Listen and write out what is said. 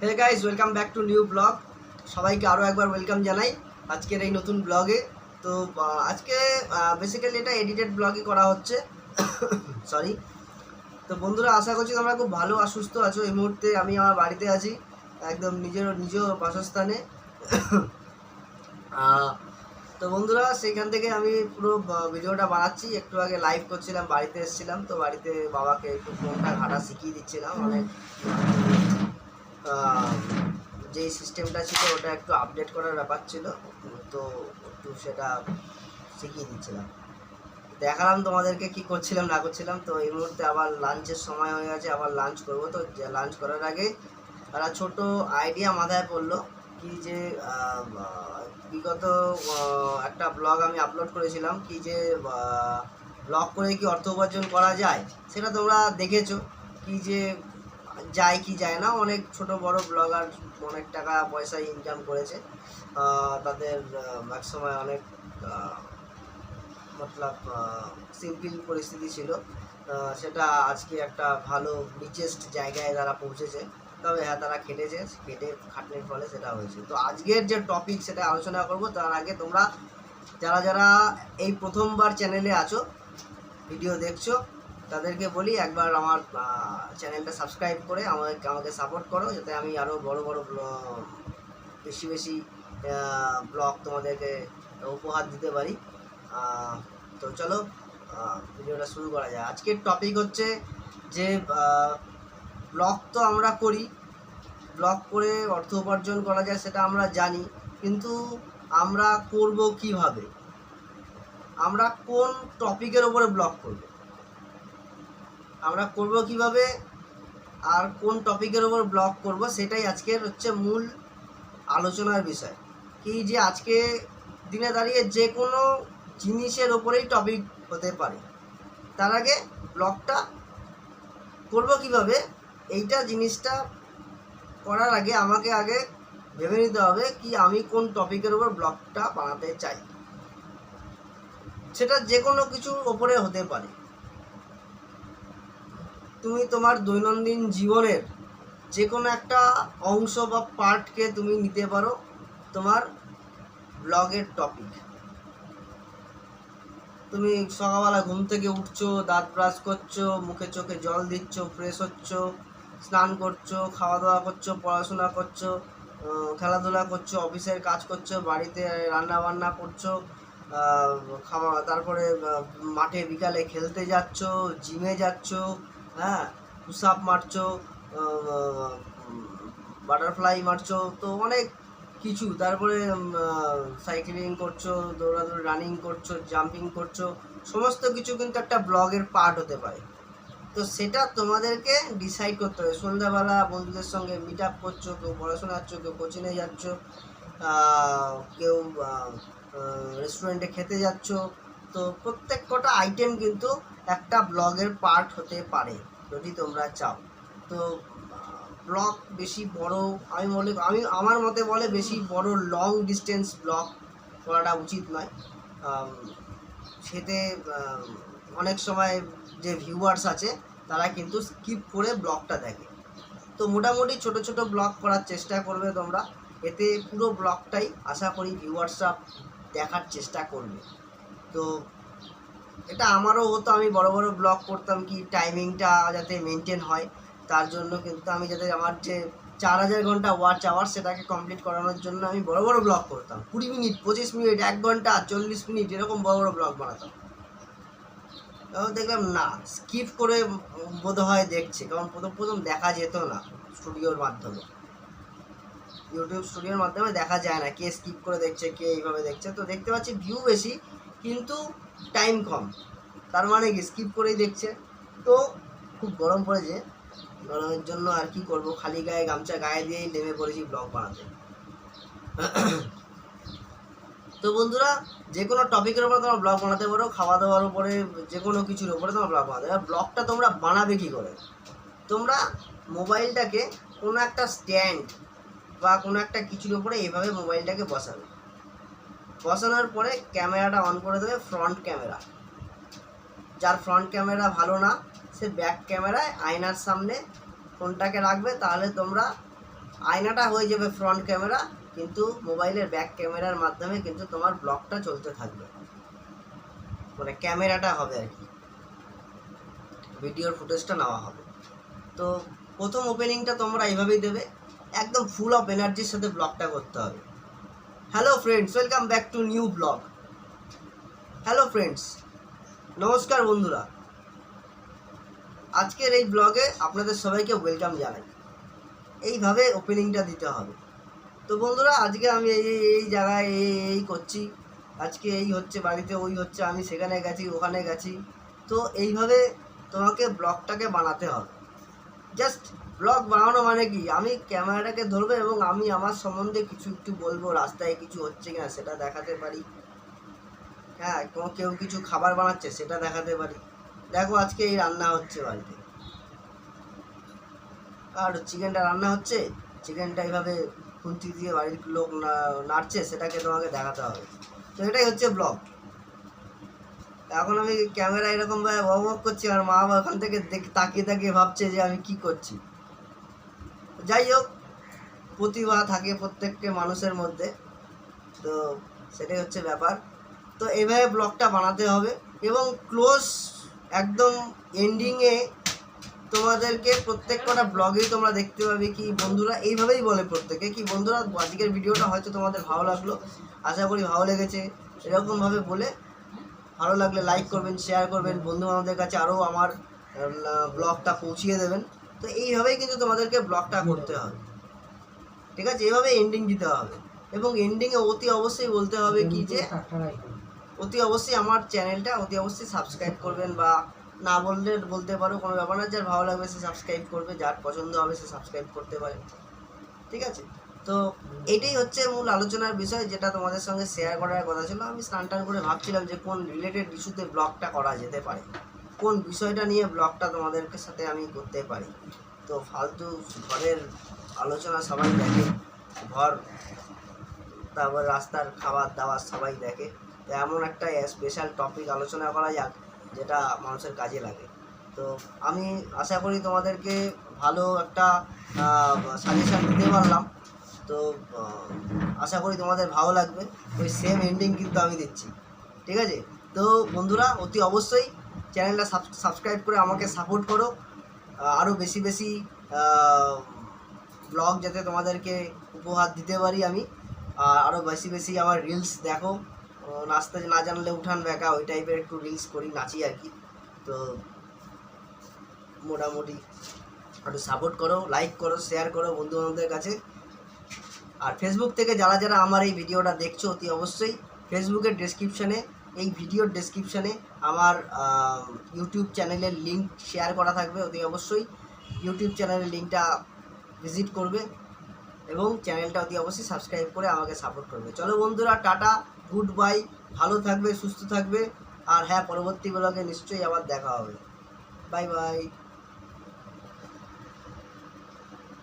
Hey guys welcome back to new blog সবাইকে আরও একবার ওয়েলকাম জানাই আজকের এই নতুন ব্লগে তো আজকে বেসিক্যালি এটা এডিটেড ব্লগই করা হচ্ছে। সরি তো বন্ধুরা আশা করছি তোমরা খুব ভালো আর সুস্থ আছো। এই মুহূর্তে আমি আমার বাড়িতে আছি একদম নিজের নিজ বাসস্থানে। তো বন্ধুরা সেইখান থেকে আমি পুরো ভিডিওটা বানাচ্ছি। একটু আগে লাইভ করছিলাম বাড়িতে এসেছিলাম। তো বাড়িতে বাবাকে একটু ফোনটা ঘাটা শিখিয়ে দিচ্ছিলাম। অনেক আহ, যে সিস্টেমটা ছিল ওটা একটু আপডেট করার ব্যাপার ছিল, তো একটু সেটা শিখিয়ে দিচ্ছিলাম। দেখালাম তোমাদেরকে কি করছিলাম, না করছিলাম, তো এই মুহূর্তে আবার লাঞ্চের সময় হয়ে গেছে, আবার লাঞ্চ করব। তো লাঞ্চ করার আগে তারা ছোট আইডিয়া মাথায় পড়ল কি যে বিগত একটা ব্লগ আমি আপলোড করেছিলাম কি যে ব্লগ করে কি অর্থ উপার্জন করা যায়? সেটা তোমরা দেখেছ। কি যে যায় কি যায় না, অনেক ছোট বড় ব্লগার অনেক টাকা পয়সা ইনকাম করেছে। তাদের এক সময় অনেক মতলব সিম্পল পরিস্থিতি ছিল। সেটা আজকে একটা ভালো রিচেস্ট জায়গায় তারা পৌঁছেছে। তবে হ্যাঁ তারা খেটেছে, খেটে খাটনির ফলে সেটা হয়েছে। তো আজকের যে টপিক সেটা আলোচনা করব, তার আগে তোমরা, যারা যারা এই প্রথমবার চ্যানেলে আছো ভিডিও দেখছ তাদেরকে বলি একবার আমার চ্যানেলটা সাবস্ক্রাইব করে আমাকে আমাকে সাপোর্ট করো, যাতে আমি আরও বড় বড় বেশি বেশি ব্লগ তোমাদেরকে উপহার দিতে পারি। তো চলো ভিডিওটা শুরু করা যায় আজকের টপিক হচ্ছে যে ব্লগ তো আমরা করি, ব্লগ করে অর্থ উপার্জন করা যায় সেটা আমরা জানি, কিন্তু আমরা করব কীভাবে? আমরা কোন টপিকের ওপরে ব্লগ করব? আমরা করব কীভাবে আর কোন টপিকের ওপর ব্লগ করব সেটাই আজকের হচ্ছে মূল আলোচনার বিষয়। কি যে আজকে দিনে দাঁড়িয়ে যে কোনো জিনিসের ওপরেই টপিক হতে পারে। তার আগে ব্লগটা করব কীভাবে? এইটা জিনিসটা করার আগে আমাকে আগে ভেবে নিতে হবে কি আমি কোন টপিকের ওপর ব্লগটা বানাতে চাই। সেটা যে কোনো কিছুর ওপরে হতে পারে। তুমি তোমার দৈনন্দিন জীবনের যে কোনো একটা অংশ বা পার্টকে তুমি নিতে পারো তোমার ব্লগের টপিক। তুমি সকালবেলা ঘুম থেকে উঠছো, দাঁত ব্রাশ করছ, মুখে চোখে জল দিচ্ছ ফ্রেশ হচ্ছ, স্নান করছ খাওয়া দাওয়া করছ, পড়াশোনা করছ খেলাধুলা করছ, অফিসের কাজ করছ, বাড়িতে রান্না বান্না করছ খাওয়া তারপরে মাঠে বিকালে খেলতে যাচ্ছ জিমে যাচ্ছ হ্যাঁ পুশ মারছো বাটারফ্লাই মারছো, তো অনেক কিছু। তারপরে সাইক্লিং করছ, দৌড়াদৌড়ি, রানিং করছ, জাম্পিং করছ, সমস্ত কিছু কিন্তু একটা ব্লগের পার্ট হতে পারে। তো সেটা তোমাদেরকে ডিসাইড করতে হবে। সন্ধ্যাবেলা বন্ধুদের সঙ্গে মিট আপ করছ, কেউ পড়াশোনা যাচ্ছ কেউ কোচিংয়ে যাচ্ছ কেউ রেস্টুরেন্টে খেতে যাচ্ছ। তো প্রত্যেক কটা আইটেম কিন্তু একটা ব্লগের পার্ট হতে পারে, যদি তোমরা চাও। তো, ব্লগ বেশি বড়, আমি বলে আমি, আমার মতে বলে বেশি বড় লং ডিস্টেন্স ব্লগ করাটা উচিত নয়। সেতে অনেক সময় যে ভিউয়ার্স আছে, তারা কিন্তু স্কিপ করে ব্লগটা দেখে। তো মোটামুটি ছোট ছোট ব্লগ করার চেষ্টা করবে তোমরা। এতে পুরো ব্লগটাই আশা করি ভিউয়ার্সরা দেখার চেষ্টা করবে। তো এটা আমারও হতো, আমি বড় বড় ব্লগ করতাম কি টাইমিংটা যাতে মেনটেন হয়। তার জন্য কিন্তু আমি যাতে আমার যে চার হাজার ঘণ্টা ওয়াচ আওয়ার সেটাকে কমপ্লিট করানোর জন্য আমি বড় বড় ব্লগ করতাম। কুড়ি মিনিট, পঁচিশ মিনিট, এক ঘণ্টা, চল্লিশ মিনিট এরকম বড় বড় ব্লগ বানাতাম। তখন দেখলাম না স্কিপ করে বোধ হয় দেখছে, কারণ প্রথম প্রথম দেখা যেত না স্টুডিওর মাধ্যমে। ইউটিউব স্টুডিওর মাধ্যমে দেখা যায় না, কে স্কিপ করে দেখছে, কে এইভাবে দেখছে। তো দেখতে পাচ্ছি ভিউ বেশি, কিন্তু টাইম কম। তার মানে স্কিপ করেই দেখছে। তো খুব গরম পড়েছে। গরমের জন্য আর কি করব? খালি গায়ে গামছা গায়ে দিয়েই নেমে পড়েছি ব্লগ বানাতে। তো বন্ধুরা, যে কোনো টপিকের উপরে তোমরা ব্লগ বানাতে পারো, খাওয়া দাওয়ার উপরে, যে কোনো কিছুর উপরে তোমরা ব্লগ বানাতে পারো। ব্লগটা তোমরা বানাবে কী করে? তোমরা মোবাইলটাকে কোনো একটা স্ট্যান্ড বা কোনো একটা কিছুর উপরে এইভাবে মোবাইলটাকে বসাবে। বসানোর পরে ক্যামেরাটা অন করে দেবে ফ্রন্ট ক্যামেরা। যার ফ্রন্ট ক্যামেরা ভালো না, সে ব্যাক ক্যামেরায় আয়নার সামনে ফোনটাকে রাখবে, তাহলে তোমরা আয়নাটা হয়ে যাবে ফ্রন্ট ক্যামেরা, কিন্তু মোবাইলের ব্যাক ক্যামেরার মাধ্যমে কিন্তু তোমার ব্লগটা চলতে থাকবে। মানে ক্যামেরাটা হবে আর কি। ভিডিওর ফুটেজটা নেওয়া হবে। তো প্রথম ওপেনিংটা তোমরা এইভাবেই দেবে। একদম ফুল অফ এনার্জির সাথে ব্লগটা করতে হবে। Friends welcome back to new blog hello friends নমস্কার বন্ধুরা। আজকের এই ব্লগে আপনাদের সবাইকে ওয়েলকাম জানাই। এইভাবে ওপেনিংটা দিতে হবে। তো বন্ধুরা, আজকে আমি এই- এই জায়গায় এই এই করছি। আজকে এই হচ্ছে বাড়িতে, ওই হচ্ছে আমি, সেখানে গেছি, ওখানে গেছি। তো এইভাবে তোমাকে ব্লগটাকে বানাতে হবে। জাস্ট ব্লগ বানানো মানে কি? আমি ক্যামেরাটাকে ধরবো এবং আমি আমার সম্বন্ধে কিছু একটু বলব, রাস্তায় কিছু হচ্ছে কিনা সেটা দেখাতে পারি। হ্যাঁ কোনো কেউ কিছু খাবার বানাচ্ছে সেটা দেখাতে পারি। দেখো আজকে এই রান্না হচ্ছে বাড়িতে। আর চিকেনটা রান্না হচ্ছে? চিকেনটা এইভাবে খুন্তি দিয়ে বাড়ির লোক নাড়ছে, সেটাকে তোমাকে দেখাতে হবে। তো এটাই হচ্ছে ব্লগ এখন আমি ক্যামেরা এরকম ভাবে অবক করছি আর মা বাবা ওখান থেকে দেখ- তাকিয়ে তাকিয়ে ভাবছে যে আমি কি করছি। যাই হোক প্রতিভা থাকে প্রত্যেকটা মানুষের মধ্যে। তো সেটাই হচ্ছে ব্যাপার। তো এইভাবে ব্লগটা বানাতে হবে এবং ক্লোজ একদম এন্ডিংয়ে তোমাদেরকে প্রত্যেক কটা ব্লগেই তোমরা দেখতে পাবে কি বন্ধুরা, এইভাবেই বলে প্রত্যেকে কি বন্ধুরা, আজকের ভিডিওটা হয়তো তোমাদের ভালো লাগল। আশা করি ভালো লেগেছে। এরকমভাবে বলে ভালো লাগলে লাইক করবেন শেয়ার করবেন। বন্ধু বান্ধবদের কাছে আরও আমার ব্লগটা পৌঁছিয়ে দেবেন। তো এইভাবেই কিন্তু তোমাদেরকে ব্লগটা করতে হবে। ঠিক আছে? এভাবে এন্ডিং দিতে হবে। এবং এন্ডিংয়ে অতি অবশ্যই বলতে হবে কি যে অতি অবশ্যই আমার চ্যানেলটা অতি অবশ্যই সাবস্ক্রাইব করবেন বা না বললে বলতে পারো কোনো ব্যাপার না। যার ভালো লাগবে সে সাবস্ক্রাইব করবে যার পছন্দ হবে সে সাবস্ক্রাইব করতে পারে। ঠিক আছে? তো এটাই হচ্ছে মূল আলোচনার বিষয় যেটা তোমাদের সঙ্গে শেয়ার করার কথা ছিল। আমি স্নান টান করে ভাবছিলাম যে কোন রিলেটেড ইস্যুতে ব্লগটা করা যেতে পারে। কোন বিষয়টা নিয়ে ব্লগটা তোমাদেরকে সাথে আমি করতে পারি? তো ফালতু ঘরের আলোচনা সবাই দেখে, ঘর, তারপর রাস্তার খাবার দাবার সবাই দেখে। তো এমন একটা স্পেশাল টপিক আলোচনা করা যাক, যেটা মানুষের কাজে লাগে। তো আমি আশা করি তোমাদেরকে ভালো একটা সাজেশান দিতে পারলাম। তো আশা করি তোমাদের ভালো লাগবে। ওই সেম এন্ডিং কিন্তু আমি দিচ্ছি। ঠিক আছে? তো বন্ধুরা, অতি অবশ্যই চ্যানেলটা সাবস্ক্রাইব করে আমাকে সাপোর্ট করো। আরও বেশি বেশি ব্লগ যাতে তোমাদেরকে উপহার দিতে পারি আমি। আর আরও বেশি বেশি আমার রিলস দেখো। নাচতে না জানলে উঠান বেঁকা ওই টাইপের একটু রিলস করি, নাচি আর কি। তো, মোটামুটি একটু সাপোর্ট করো লাইক করো শেয়ার করো বন্ধু বান্ধবদের কাছে। আর ফেসবুক থেকে যারা যারা আমার এই ভিডিওটা দেখছ, অতি অবশ্যই ফেসবুকের ডেসক্রিপশানে এই ভিডিওর ডেসক্রিপশানে আমার ইউটিউব চ্যানেলের লিঙ্ক শেয়ার করা থাকবে, অতি অবশ্যই ইউটিউব চ্যানেলের লিঙ্কটা ভিজিট করবে এবং চ্যানেলটা অতি অবশ্যই সাবস্ক্রাইব করে আমাকে সাপোর্ট করবে। চলো বন্ধুরা, টাটা গুড বাই ভালো থাকবে, সুস্থ থাকবে, আর হ্যাঁ পরবর্তী ব্লগে নিশ্চয়ই আবার দেখা হবে। Bye bye